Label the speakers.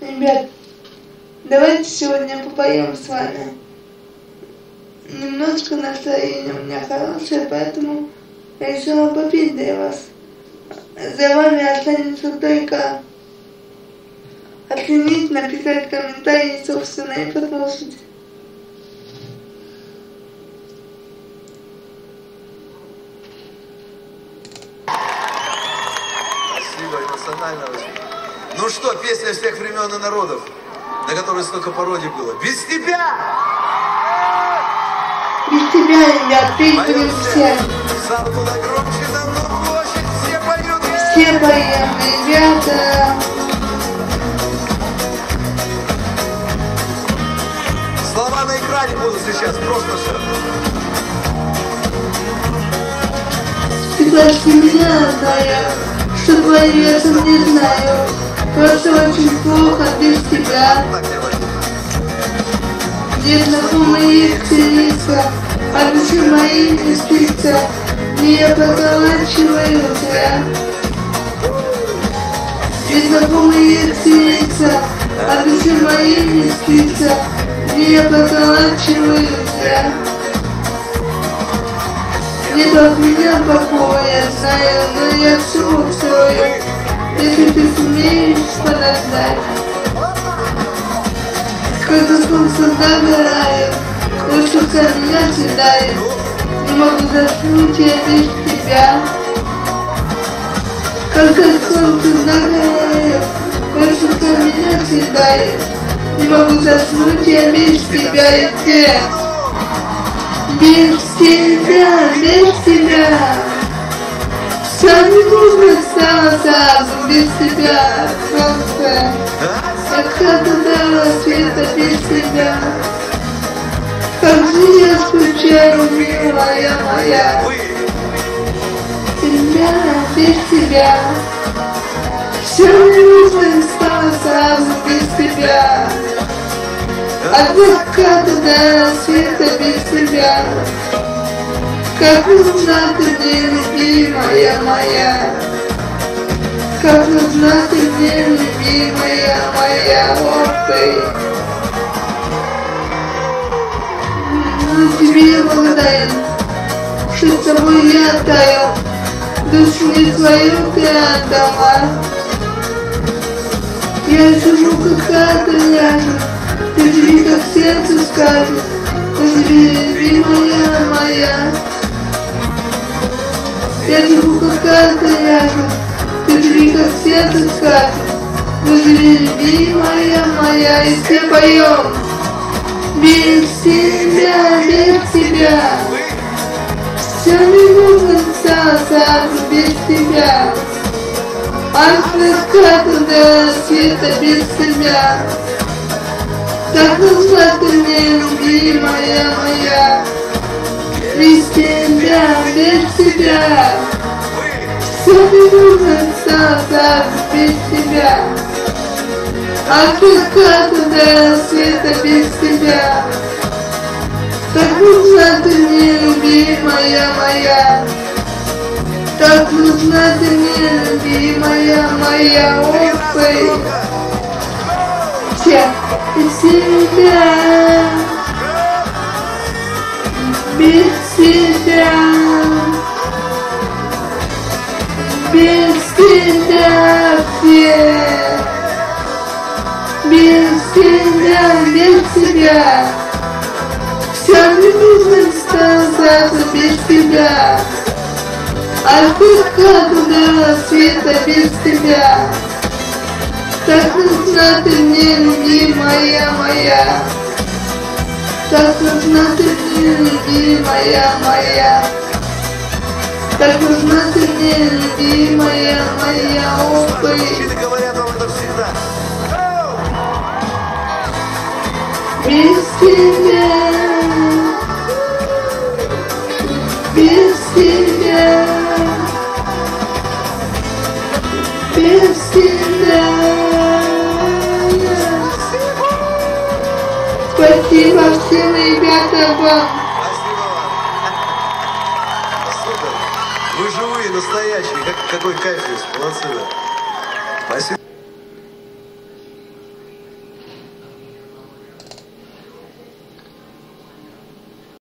Speaker 1: Ребят, давайте сегодня попоем с вами. Немножко настроение у меня хорошее, поэтому решила попеть для вас. За вами останется только оценить, написать комментарий, собственно, и послушать.
Speaker 2: Спасибо, эмоционально очень. Ну что, песня всех времен и народов, на которой столько пародий было. Без тебя!
Speaker 1: Без тебя, ребят, петь будем все.
Speaker 2: Зал громче, давно площадь, все поют.
Speaker 1: Все поем, ребята.
Speaker 2: Слова на экране будут сейчас, просто все.
Speaker 1: Ты почти меня что твои я сам не знаю. Просто очень плохо без тебя.
Speaker 2: Так, давай.
Speaker 1: Где знакомые лица, а души мои не спится. Не поколачиваю тебя. Где знакомые лица, а души мои не спится. Не поколачиваю тебя. Нет от меня покоя, знаю, но я все устрою, если ты сумеешь подождать. Когда солнце нагорает, Крышка меня съедает, Не могу заснуть я без тебя. Когда солнце нагорает, Крышка меня съедает, Не могу заснуть я без тебя и? Без тебя, Все не нужно стало сразу без тебя Солнце Заката до рассвета без тебя Как же я скучаю, милая моя Тебя, без тебя Все не нужно стало сразу без тебя. От заката до рассвета без тебя Как нужна ты мне, любимая моя? Как нужна ты мне, любимая моя? Вот ты! Ну, тебе благодарен Что с тобой я таял Душу не свою ты отдала. Я сижу как хата ляжет Ты живи как сердце скажет Поживи, любимая моя Как карта ляжет Ты как сердце скажет. Поживи, любимая моя И все поем. Без тебя, без тебя. Все не нужно сразу без тебя. От заката до рассвета без тебя. Так нужна ты мне, любимая тебя Все стало сразу без тебя От заката до рассвета без тебя так нужна ты мне, любимая моя. Так нужна ты мне, любимая моя. Ты. Все. Без без тебя. Все не нужно стало без тебя. От заката до рассвета без тебя. Так нужна ты мне, любимая моя. Так нужна ты мне, любимая моя. Так нужна ты мне, любимая моя Ох, тебя, без тебя, без тебя. Спасибо всем ребята вам.
Speaker 2: Спасибо. Вы живые, настоящие. Как, какой кайф здесь. Молодцы. Спасибо.